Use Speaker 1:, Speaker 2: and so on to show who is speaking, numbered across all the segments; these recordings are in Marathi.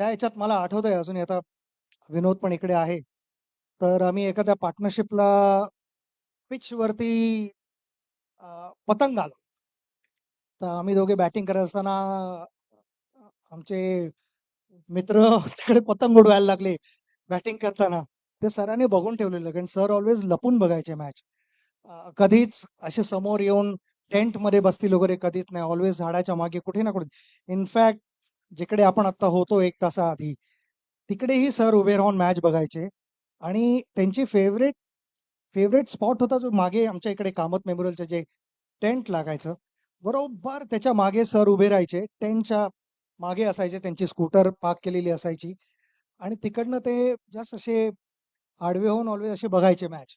Speaker 1: त्या ह्याच्यात मला आठवतय अजून आता विनोद पण इकडे आहे. तर आम्ही एखाद्या पार्टनरशिपला पिच वरती पतंग आलो तर आम्ही दोघे बॅटिंग करत असताना आमचे मित्र तिकडे पतंग उडवायला लागले बॅटिंग करताना. ते सरांनी बघून ठेवलेलं कारण सर ऑल्वेज लपून बघायचे मॅच. कधीच असे समोर येऊन टेंटमध्ये बसतील वगैरे कधीच नाही. ऑल्वेज झाडाच्या मागे कुठे ना कुठे. इनफॅक्ट जिकडे आपण आता होतो एक तासाआधी, तिकडेही सर उभे राहून मॅच बघायचे आणि त्यांची फेवरेट फेवरेट स्पॉट होता जो मागे आमच्या इकडे कामत मेमोरियलचं जे टेंट लागायचं. बरोबर त्याच्यामागे सर उभे राहायचे. टेंटच्या मागे असायचे. त्यांची स्कूटर पार्क केलेली असायची आणि तिकडनं ते जस्ट असे आडवे होऊन ऑल्वेज असे बघायचे मॅच.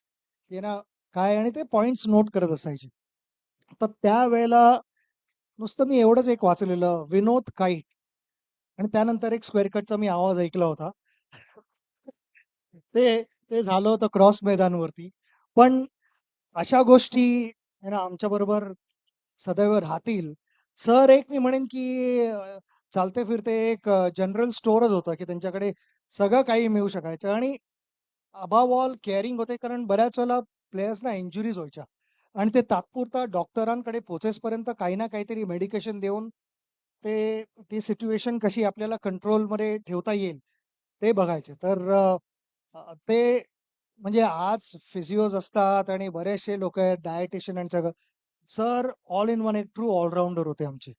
Speaker 1: की ना काय आणि ते पॉइंट्स नोट करत असायचे. तर त्यावेळेला नुसतं मी एवढंच एक वाचलेलं विनोद काईट आणि त्यानंतर एक स्क्वेअर कटचा मी आवाज ऐकला होता. ते ते झालं होतं क्रॉस मैदानवरती. पण अशा गोष्टी आमच्या बरोबर सदैव राहतील. सर एक मी म्हणेन की चालते-फिरते एक जनरल स्टोअरच होतं की त्यांच्याकडे सगळं काही मिळू शकायचं आणि अबाव ऑल केअरिंग होते कारण बऱ्याच वेळेला प्लेयर्सना इंजुरीज व्हायच्या आणि ते तात्पुरता डॉक्टरांकडे पोचेसपर्यंत काही ना काहीतरी मेडिकेशन देऊन ते ती सिच्युएशन कशी आपल्याला कंट्रोलमध्ये ठेवता येईल, ते बघायचे. तर ते म्हणजे आज फिजिओज असतात आणि बरेचसे लोक आहेत डायटिशियन आणि सगळं. सर ऑल इन वन एक ट्रू ऑलराऊंडर होते आमचे.